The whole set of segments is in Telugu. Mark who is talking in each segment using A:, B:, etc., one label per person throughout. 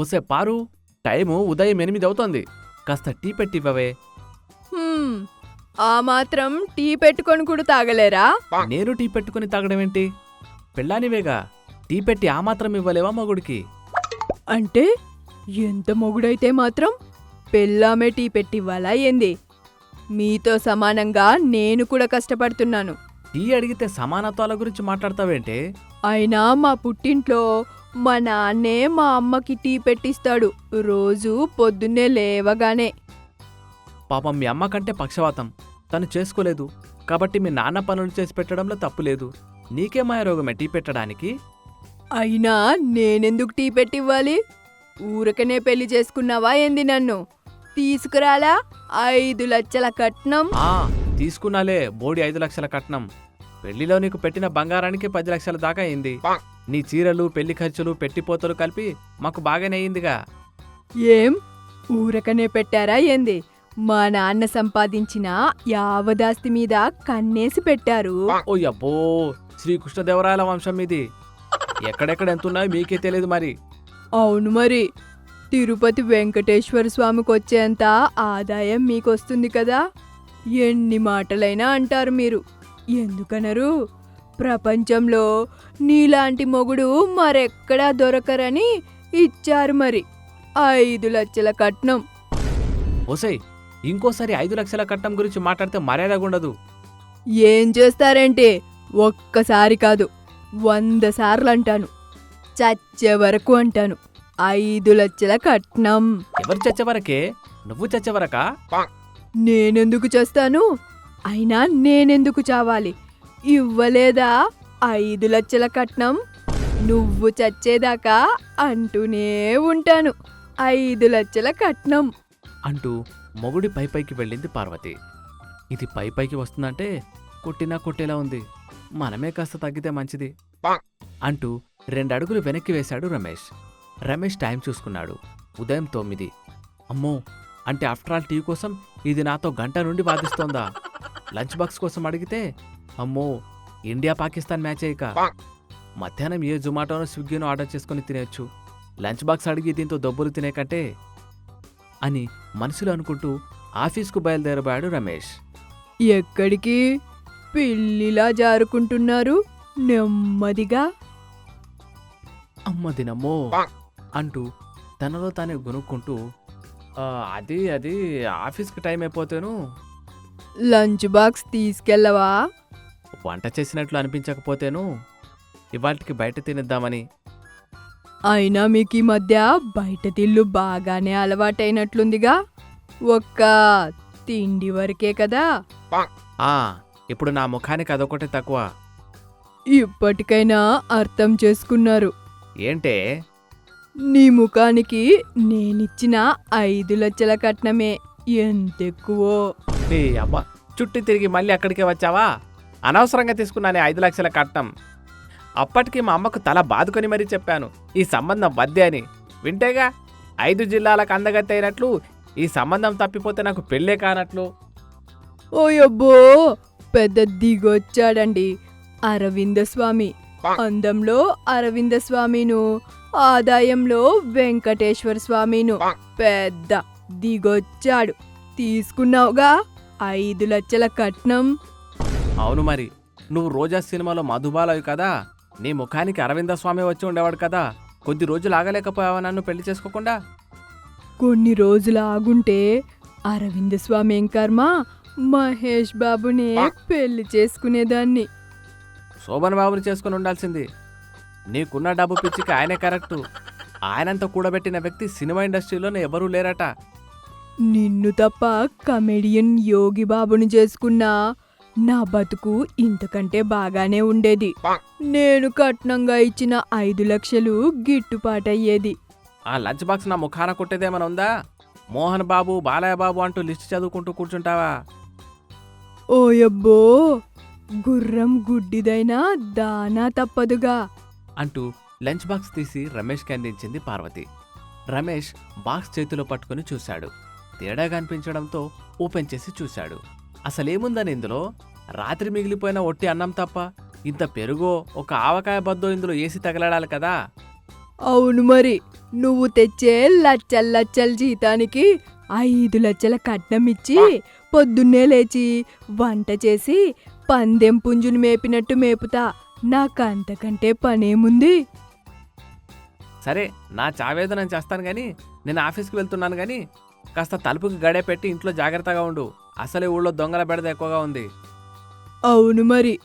A: పుసే పారు టైము ఉదయం ఎనిమిది అవుతోంది. కాస్త టీ పెట్టివ్వవే.
B: హ్మ్, ఆ మాత్రం టీ పెట్టుకొని కూడా తాగలేరా?
A: నేను టీ పెట్టుకుని తాగడమేంటి? పెళ్ళానివేగా. టీ పెట్టి ఆ మాత్రం ఇవ్వలేవా మగుడికి?
B: అంటే ఎంత మొగుడైతే మాత్రం పెళ్ళామే టీ పెట్టివ్వాలా ఏంది? మీతో సమానంగా నేను కూడా కష్టపడుతున్నాను.
A: టీ అడిగితే సమానత్వాల గురించి మాట్లాడతావేంటే?
B: అయినా మా పుట్టింట్లో మా నాన్నే మా అమ్మకి టీ పెట్టిస్తాడు. రోజు పొద్దున్నే లేవగానే.
A: పాపం మీ అమ్మ కంటే పక్షవాతం. తను చేసుకోలేదు. కాబట్టి మీ నాన్న పనులు చేసి పెట్టడంలో తప్పు లేదు. నీకేమాయ రోగమే టీ పెట్టడానికి?
B: అయినా నేనెందుకు టీ పెట్టివ్వాలి? ఊరకనే పెళ్ళి చేసుకున్నావా ఏంది నన్ను? తీసుకురాలా? ఐదు లక్షల కట్నం?
A: ఆ తీసుకున్నాలే. బోడి ఐదు లక్షల కట్నం. పెళ్ళిలో నీకు పెట్టిన బంగారానికి పది లక్షల దాకా అయింది. నీ చీరలు పెళ్ళి ఖర్చులు పెట్టిపోతలు కలిపి మాకు బాగానే అయిందిగా.
B: ఏం? ఊరకనే పెట్టారా ఏంది? మా నాన్న సంపాదించిన యావదాస్తి మీద కన్నేసి పెట్టారు.
A: ఓ అబ్బో శ్రీకృష్ణదేవరాయల వంశం మీది ఎక్కడెక్కడ ఎంతున్నాయో మీకే తెలియదు మరి.
B: అవును మరి. తిరుపతి వెంకటేశ్వర స్వామికి వచ్చేంత ఆదాయం మీకొస్తుంది కదా? ఎన్ని మాటలైనా అంటారు మీరు. ఎందుకనరు? ప్రపంచంలో నీలాంటి మొగుడు మరెక్కడా దొరకరని ఇచ్చారు మరి. ఐదు లక్షల కట్నం.
A: ఓసై ఇంకోసారి ఐదు లక్షల కట్నం గురించి మాట్లాడితే మర్యాదగా ఉండదు.
B: ఏం చేస్తారంటే ఒక్కసారి కాదు వంద సార్లు అంటాను. చచ్చే వరకు అంటాను. ఐదు లక్షల కట్నం.
A: ఎవరు చచ్చేవరకే నువ్వు చచ్చేవరకా
B: నేనెందుకు చేస్తాను? అయినా నేనెందుకు చావాలి? ఇవ్వలేదా? ఐదు లక్షల కట్నం? నువ్వు చచ్చేదాకా అంటూనే ఉంటాను. ఐదు లక్షల కట్నం.
A: అంటూ మొగుడి పై పైకి వెళ్ళింది పార్వతి. ఇది పై పైకి వస్తుందంటే కొట్టినా కొట్టేలా ఉంది. మనమే కాస్త తగ్గితే మంచిది. అంటూ రెండు అడుగులు వెనక్కి వేశాడు రమేష్. రమేష్ టైం చూసుకున్నాడు. ఉదయం తొమ్మిది. అమ్మో! అంటే ఆఫ్టర్ ఆల్ టీ కోసం ఇది నాతో గంట నుండి బాధిస్తోందా? లంచ్ బాక్స్ కోసం అడిగితే అమ్మో ఇండియా పాకిస్తాన్ మ్యాచ్ అయ్యాక మధ్యాహ్నం ఏ జొమాటోనో స్విగ్గీనో ఆర్డర్ చేసుకుని తినేయొచ్చు. లంచ్ బాక్స్ అడిగి దీంతో దొబ్బులు తినే కంటే అని మనసులో అనుకుంటూ ఆఫీస్కు బయలుదేరబోయాడు రమేష్.
B: ఎక్కడికి? పిల్లిలా జారుకుంటున్నారు. నెమ్మదిగా.
A: అమ్మ దినమ్మో అంటూ తనలో తానే గొనుక్కుంటూ "ఆ, అది అది ఆఫీస్కి టైం అయిపోతేను
B: లంచ్ బాక్స్ తీసుకెళ్ళవా?
A: వంట చేసినట్లు అనిపించకపోతేను ఇవాటికి బయట తినేద్దామని.
B: అయినా మీకు ఈ మధ్య బయట తిల్లు బాగానే అలవాటైనట్లుందిగా. ఒక్క తిండి వరకే కదా?
A: ఆ ఇప్పుడు నా ముఖానికి అదొకటి తక్కువ.
B: ఇప్పటికైనా అర్థం చేసుకున్నారు.
A: ఏంటే?
B: నీ ముఖానికి నేనిచ్చిన ఐదు లక్షల కట్నమే. ఎంతెక్కువో?
A: నీ అమ్మ చుట్టూ తిరిగి మళ్ళీ అక్కడికే వచ్చావా? అనవసరంగా తీసుకున్నానే ఐదు లక్షల కట్నం. అప్పటికి మా అమ్మకు తల బాదుకొని మరీ చెప్పాను ఈ సంబంధం వద్దే అని. వింటేగా? ఐదు జిల్లాలకు అందగత్తి అయినట్లు ఈ సంబంధం తప్పిపోతే నాకు పెళ్ళే కానట్లు.
B: ఓయబ్బో పెద్ద దిగొచ్చాడండి అరవింద స్వామి అందంలో అరవింద స్వామిను ఆదాయంలో వెంకటేశ్వర స్వామిను పెద్ద దిగొచ్చాడు. తీసుకున్నావుగా? ఐదు లక్షల కట్నం.
A: అవును మరి. నువ్వు రోజా సినిమాలో మధుబాలవి కదా? నీ ముఖానికి అరవింద స్వామి వచ్చి ఉండేవాడు కదా? కొద్ది రోజులు ఆగలేకపోయావా నన్ను పెళ్ళి చేసుకోకుండా?
B: కొన్ని రోజులు ఆగుంటే అరవింద స్వామి ఏం కర్మ? మహేష్ బాబునే పెళ్ళి చేసుకునేదాన్ని.
A: శోభన్ బాబుని చేసుకుని ఉండాల్సింది. నీకున్న డబ్బు పిచ్చికి ఆయనే కరెక్టు. ఆయనంత కూడబెట్టిన వ్యక్తి సినిమా ఇండస్ట్రీలోనే ఎవరూ లేరట.
B: నిన్ను తప్ప కమెడియన్ యోగి బాబుని చేసుకున్నా నా బతుకు ఇంతకంటే బాగానే ఉండేది. నేను కట్నంగా ఇచ్చిన ఐదు లక్షలు గిట్టుబాటయ్యేది.
A: ఆ లంచ్ బాక్స్ నా ముఖాన కొట్టేదేమైనా ఉందా? మోహన్ బాబు బాలయ్య బాబు అంటూ లిస్ట్ చదువుకుంటూ కూర్చుంటావా?
B: ఓయబ్బో గుర్రం గుడ్డిదైనా దానా తప్పదుగా.
A: అంటూ లంచ్ బాక్స్ తీసి రమేష్కి అందించింది పార్వతి. రమేష్ బాక్స్ చేతిలో పట్టుకుని చూశాడు. తేడాగా అనిపించడంతో ఓపెన్ చేసి చూశాడు. అసలేముందని ఇందులో? రాత్రి మిగిలిపోయిన ఒట్టి అన్నం తప్ప ఇంత పెరుగో ఒక ఆవకాయ బద్దో ఇందులో ఏసి తగలడాలి కదా?
B: అవును మరి. నువ్వు తెచ్చే లచ్చల లచ్చల జీతానికి ఐదు లక్షల కట్నం ఇచ్చి పొద్దున్నే లేచి వంట చేసి పందెం పుంజుని మేపినట్టు మేపుతా. నాకంతకంటే పనేముంది?
A: సరే నా చావేదనం చేస్తాను గాని నేను ఆఫీస్కి వెళ్తున్నాను గాని కాస్త తలుపుకి గడే పెట్టి ఇంట్లో జాగ్రత్తగా ఉండు. అసలే ఊళ్ళో దొంగల బెడద ఎక్కువగా ఉంది.
B: అవును మరి.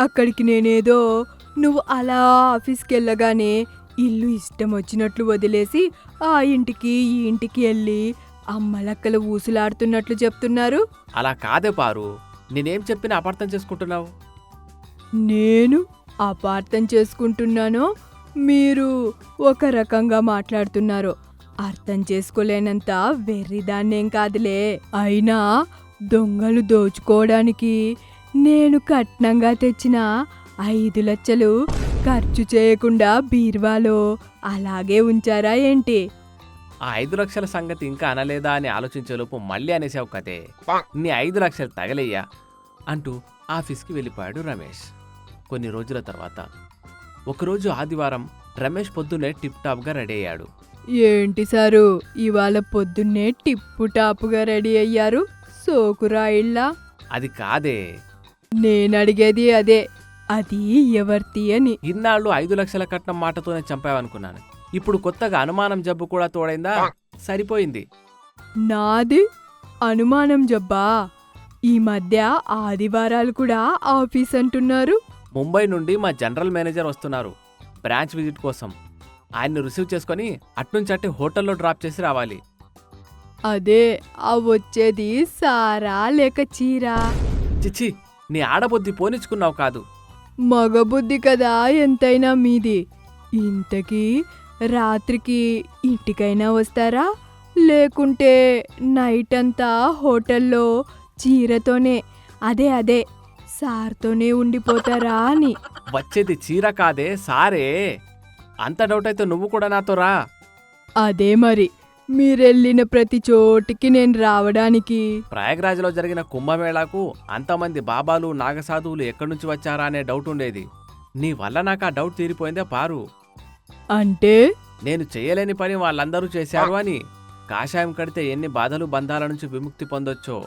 B: అక్కడికి నేనేదో నువ్వు అలా ఆఫీస్కి వెళ్ళగానే ఇల్లు ఇష్టం వచ్చినట్లు వదిలేసి ఆ ఇంటికి ఈ ఇంటికి వెళ్ళి అమ్మలక్కల ఊసులాడుతున్నట్లు చెప్తున్నారు.
A: అలా కాదే పారు. నేనేం చెప్పినా అపార్థం చేసుకుంటున్నావు?
B: నేను అపార్థం చేసుకుంటున్నానో మీరు ఒక రకంగా మాట్లాడుతున్నారు. అర్థం చేసుకోలేనంత వెర్రిదాన్నేం కాదులే. అయినా దొంగలు దోచుకోవడానికి నేను కట్నంగా తెచ్చిన ఐదు లక్షలు ఖర్చు చేయకుండా బీర్వాలో అలాగే ఉంచారా ఏంటి?
A: ఆ ఐదు లక్షల సంగతి ఇంకా అనలేదా అని ఆలోచించేలోపు మళ్ళీ అనేసావు కదే. నీ ఐదు లక్షలు తగలయ్యా అంటూ ఆఫీస్కి వెళ్ళిపోయాడు రమేష్. కొన్ని రోజుల తర్వాత ఒకరోజు ఆదివారం రమేష్ పొద్దున్నే టిప్ టాప్గా రెడీ అయ్యాడు.
B: ఏంటి సారు? ఇవాళ పొద్దున్నే టిప్పు టాపుగా రెడీ అయ్యారు. సోకురాయిళ్ళ
A: అది కాదే.
B: నేనడిగేది అదే. అది ఎవరిది అని.
A: ఇన్నాళ్ళు ఐదు లక్షల కట్నం మాటతోనే చంపావనుకున్నాను. ఇప్పుడు కొత్తగా అనుమానం జబ్బు కూడా తోడైందా? సరిపోయింది.
B: నాది అనుమానం జబ్బా? ఈ మధ్య ఆదివారాలు కూడా ఆఫీస్ అంటున్నారు.
A: ముంబై నుండి మా జనరల్ మేనేజర్ వస్తున్నారు. బ్రాంచ్ విజిట్ కోసం. ఆయన్ని రిసీవ్ చేసుకొని అట్నుంచట్టే హోటల్లో డ్రాప్ చేసి రావాలి.
B: అదే ఆ వచ్చేది సారా లేక చీరా?
A: చిచ్చి నీ ఆడబుద్ధి పోనిచ్చుకున్నావు కాదు.
B: మగబుద్ధి కదా ఎంతైనా మీది. ఇంతకీ రాత్రికి ఇంటికైనా వస్తారా? లేకుంటే నైట్ అంతా హోటల్లో చీరతోనే అదే అదే సార్తోనే ఉండిపోతారా అని.
A: వచ్చేది చీర కాదే సారే. అంత డౌట్ అయితే నువ్వు కూడా నాతో రా.
B: అదే మరి. మీరెళ్ళిన ప్రతి చోటికి నేను రావడానికి.
A: ప్రయాగ్రాజ్లో జరిగిన కుంభమేళాకు అంతమంది బాబాలు నాగసాధువులు ఎక్కడి నుంచి వచ్చారా అనే డౌట్ ఉండేది. నీ వల్ల నాకు ఆ డౌట్ తీరిపోయిందే పారు.
B: అంటే?
A: నేను చేయలేని పని వాళ్ళందరూ చేశారు అని కాషాయం కడితే ఎన్ని బాధలు బంధాల నుంచి విముక్తి పొందొచ్చో.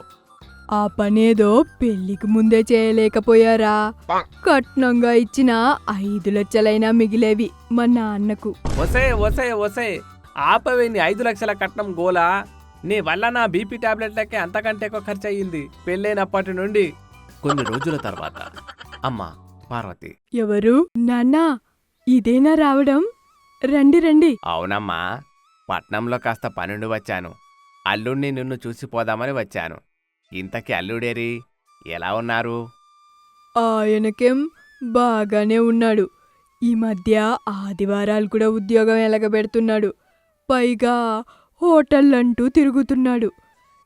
B: ఆ పనేదో పెళ్ళికి ముందే చేయలేకపోయారా? కట్నంగా ఇచ్చిన ఐదు లక్షలైనా మిగిలేవి మా నాన్నకు.
A: ఒసే ఒసే ఒసే. ఆపవే నీ ఐదు లక్షల కట్నం గోలా? నీ వల్ల నా బీపీ టాబ్లెట్లకే అంతకంటే ఎక్కువ ఖర్చు అయ్యింది పెళ్ళైనప్పటి నుండి. కొన్ని రోజుల తర్వాత. అమ్మా పార్వతి.
B: ఎవరు? నాన్నా ఇదేనా రావడం? రండి రండి.
A: అవునమ్మా పట్నంలో కాస్త పనుండి వచ్చాను. అల్లుడిని నిన్ను చూసిపోదామని వచ్చాను. ఇంతకీ అల్లుడేరి ఎలా ఉన్నారు?
B: ఆయనకేం బాగానే ఉన్నాడు. ఈ మధ్య ఆదివారాలు కూడా ఉద్యోగం ఎలగబెడుతున్నాడు. పైగా హోటళ్ళంటూ తిరుగుతున్నాడు.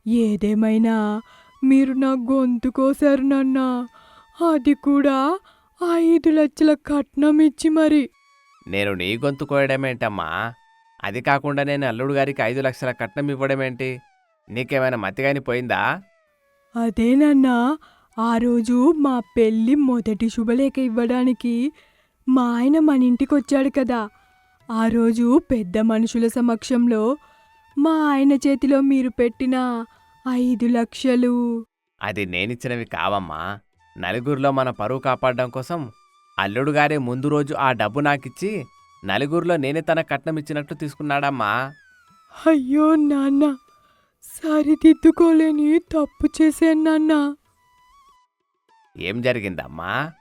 B: ఏదేమైనా మీరు నా గొంతు కోసారు నాన్న. అది కూడా ఐదు లక్షల కట్నం ఇచ్చి మరి.
A: నేను నీ గొంతు కోయడమేంటమ్మా? అది కాకుండా నేను అల్లుడు గారికి ఐదు లక్షల కట్నం ఇవ్వడమేంటి? నీకేమైనా మతిగాని పోయిందా
B: అదేనన్నా ఆ రోజు మా పెళ్ళి మొదటి శుభలేఖ ఇవ్వడానికి మా ఆయన మన ఇంటికి వచ్చాడు కదా. ఆ రోజు పెద్ద మనుషుల సమక్షంలో మా ఆయన చేతిలో మీరు పెట్టిన ఐదు లక్షలు.
A: అది నేనిచ్చినవి కావమ్మా. నలుగురిలో మన పరువు కాపాడడం కోసం అల్లుడు గారే ముందు రోజు ఆ డబ్బు నాకిచ్చి నలుగురిలో నేనే తన కట్నం ఇచ్చినట్టు తీసుకున్నాడమ్మా.
B: అయ్యో నాన్న సరిదిద్దుకోలేని తప్పు చేశాను నాన్న.
A: ఏం జరిగిందమ్మా?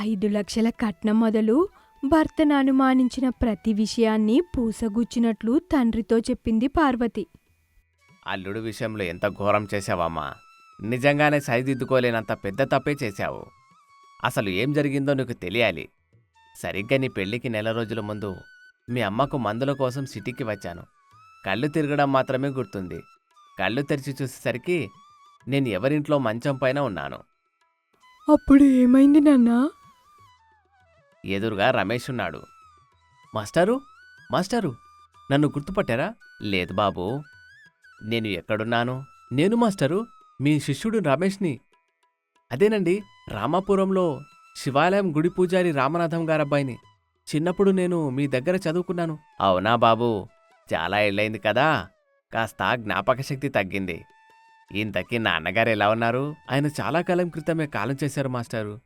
B: ఐదు లక్షల కట్నం మొదలు భర్తను అనుమానించిన ప్రతి విషయాన్ని పూసగుచ్చినట్లు తండ్రితో చెప్పింది పార్వతి.
A: అల్లుడు విషయంలో ఎంత ఘోరం చేశావమ్మా? నిజంగానే సరిదిద్దుకోలేనంత పెద్ద తప్పే చేశావు. అసలు ఏం జరిగిందో నీకు తెలియాలి. సరిగ్గా నీ పెళ్ళికి నెల రోజుల ముందు మీ అమ్మకు మందుల కోసం సిటీకి వచ్చాను. కళ్ళు తిరగడం మాత్రమే గుర్తుంది. కళ్ళు తెరిచి చూసేసరికి నేను ఎవరింట్లో మంచం పైన ఉన్నాను.
B: అప్పుడు ఏమైంది నాన్నా?
A: ఎదురుగా రమేష్ ఉన్నాడు. మాస్టారు? మాస్టారు నన్ను గుర్తుపట్టారా? లేదు బాబు. నేను ఎక్కడున్నాను? నేను మాస్టరు? మీ శిష్యుడు రమేష్ని. అదేనండి రామాపురంలో శివాలయం గుడి పూజారి రామనాథం గారబ్బాయిని. చిన్నప్పుడు నేను మీ దగ్గర చదువుకున్నాను. అవునా బాబు? చాలా ఏళ్ళైంది కదా. కాస్త జ్ఞాపక శక్తి తగ్గింది. ఇంతకీ నాన్నగారు ఎలా ఉన్నారు? ఆయన చాలా కాలం క్రితమే కాలం చేశారు మాస్టారు.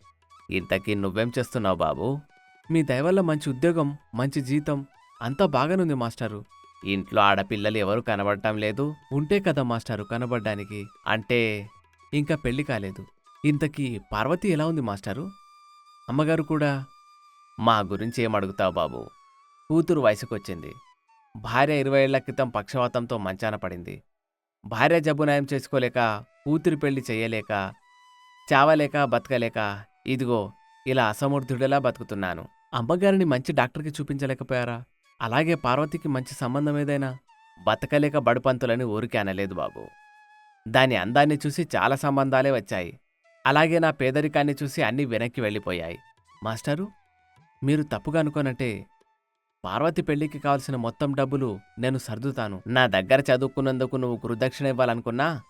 A: ఇంతకీ నువ్వేం చేస్తున్నావు బాబు? మీ దయవల్ల మంచి ఉద్యోగం మంచి జీతం అంతా బాగానుంది మాస్టారు. ఇంట్లో ఆడపిల్లలు ఎవరు కనబడటం లేదు. ఉంటే కదా మాస్టారు కనబడ్డానికి. అంటే ఇంకా పెళ్ళి కాలేదు. ఇంతకీ పార్వతి ఎలా ఉంది మాస్టారు? అమ్మగారు కూడా మా గురించి ఏం అడుగుతావు బాబు? కూతురు వయసుకొచ్చింది. భార్య ఇరవై ఏళ్ళ క్రితం పక్షవాతంతో మంచాన పడింది. భార్య జబ్బు నయం చేసుకోలేక కూతురు పెళ్ళి చేయలేక చావలేక బతకలేక ఇదిగో ఇలా అసమర్థుడిలా బతుకుతున్నాను. అమ్మగారిని మంచి డాక్టర్కి చూపించలేకపోయారా? అలాగే పార్వతికి మంచి సంబంధం ఏదైనా? బతకలేక బడుపంతులని ఊరికే అనలేదు బాబు. దాని అందాన్ని చూసి చాలా సంబంధాలే వచ్చాయి. అలాగే నా పేదరికాన్ని చూసి అన్నీ వెనక్కి వెళ్ళిపోయాయి. మాస్టారు మీరు తప్పుగా అనుకోనంటే పార్వతి పెళ్ళికి కావలసిన మొత్తం డబ్బులు నేను సర్దుతాను. నా దగ్గర చదువుకున్నందుకు నువ్వు గురుదక్షిణ ఇవ్వాలనుకున్నా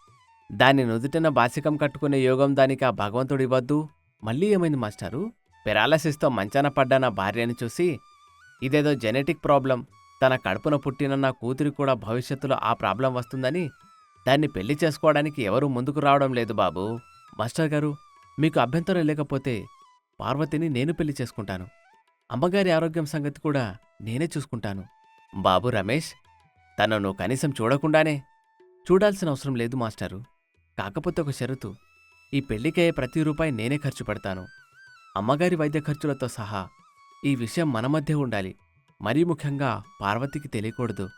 A: దాని నుదుటిన బాసికం కట్టుకునే యోగం దానికి ఆ భగవంతుడు ఇవ్వద్దు. మళ్ళీ ఏమైంది మాస్టారు? పెరాలసిస్తో మంచాన పడ్డ నా భార్యని చూసి ఇదేదో జెనెటిక్ ప్రాబ్లం. తన కడుపున పుట్టిన నా కూతురికి కూడా భవిష్యత్తులో ఆ ప్రాబ్లం వస్తుందని దాన్ని పెళ్ళి చేసుకోవడానికి ఎవరూ ముందుకు రావడం లేదు బాబు. మాస్టర్ గారు మీకు అభ్యంతరం లేకపోతే పార్వతిని నేను పెళ్ళి చేసుకుంటాను. అమ్మగారి ఆరోగ్యం సంగతి కూడా నేనే చూసుకుంటాను. బాబు రమేష్ తనను కనీసం చూడకుండానే చూడాల్సిన అవసరం లేదు మాస్టారు. కాకపోతే ఒక షరతు. ఈ పెళ్ళికయ్యే ప్రతి రూపాయి నేనే ఖర్చు పెడతాను. అమ్మగారి వైద్య ఖర్చులతో సహా ఈ విషయం మన మధ్య ఉండాలి. మరీ ముఖ్యంగా పార్వతికి తెలియకూడదు.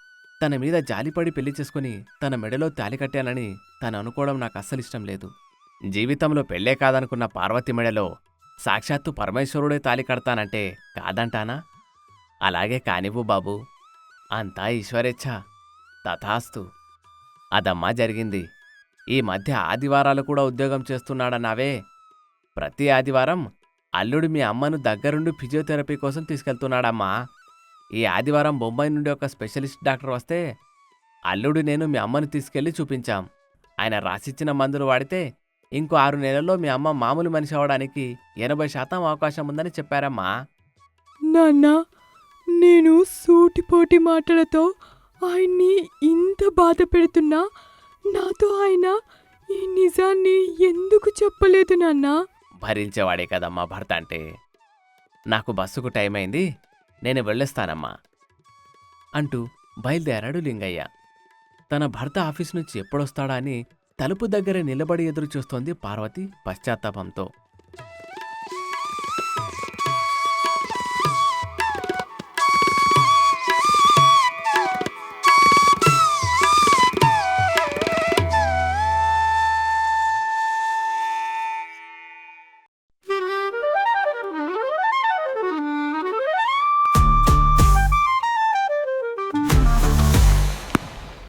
A: తన మీద జాలిపడి పెళ్ళి చేసుకుని తన మెడలో తాలి కట్టానని తను అనుకోవడం నాకు అస్సలు ఇష్టం లేదు. జీవితంలో పెళ్ళే కాదనుకున్న పార్వతి మెడలో సాక్షాత్తు పరమేశ్వరుడే తాలి కడతానంటే కాదంటానా? అలాగే కానివ్వు బాబు. అంతా ఈశ్వరేచ్ఛ. తథాస్తు. అదమ్మా జరిగింది. ఈ మధ్య ఆదివారాలు కూడా ఉద్యోగం చేస్తున్నాడన్నావే. ప్రతి ఆదివారం అల్లుడు మీ అమ్మను దగ్గరుండి ఫిజియోథెరపీ కోసం తీసుకెళ్తున్నాడమ్మా. ఈ ఆదివారం బొంబాయి నుండి ఒక స్పెషలిస్ట్ డాక్టర్ వస్తే అల్లుడు నేను మీ అమ్మను తీసుకెళ్ళి చూపించాం. ఆయన రాసిచ్చిన మందులు వాడితే ఇంకో ఆరు నెలల్లో మీ అమ్మ మామూలు మనిషి అవడానికి ఎనభై శాతం అవకాశం ఉందని చెప్పారమ్మా.
B: నాన్న నేను సూటిపోటి మాటలతో ఆయన్ని ఇంత బాధ పెడుతున్నా నాతో ఆయన ఈ నిజాన్ని ఎందుకు చెప్పలేదు నాన్నా?
A: భరించేవాడే కదమ్మా భర్త అంటే. నాకు బస్సుకు టైం అయింది నేను వెళ్ళొస్తానమ్మా అంటూ బయలుదేరాడు లింగయ్య. తన భర్త ఆఫీస్ నుంచి ఎప్పుడొస్తాడా అని తలుపు దగ్గర నిలబడి ఎదురు చూస్తోంది పార్వతి పశ్చాత్తాపంతో.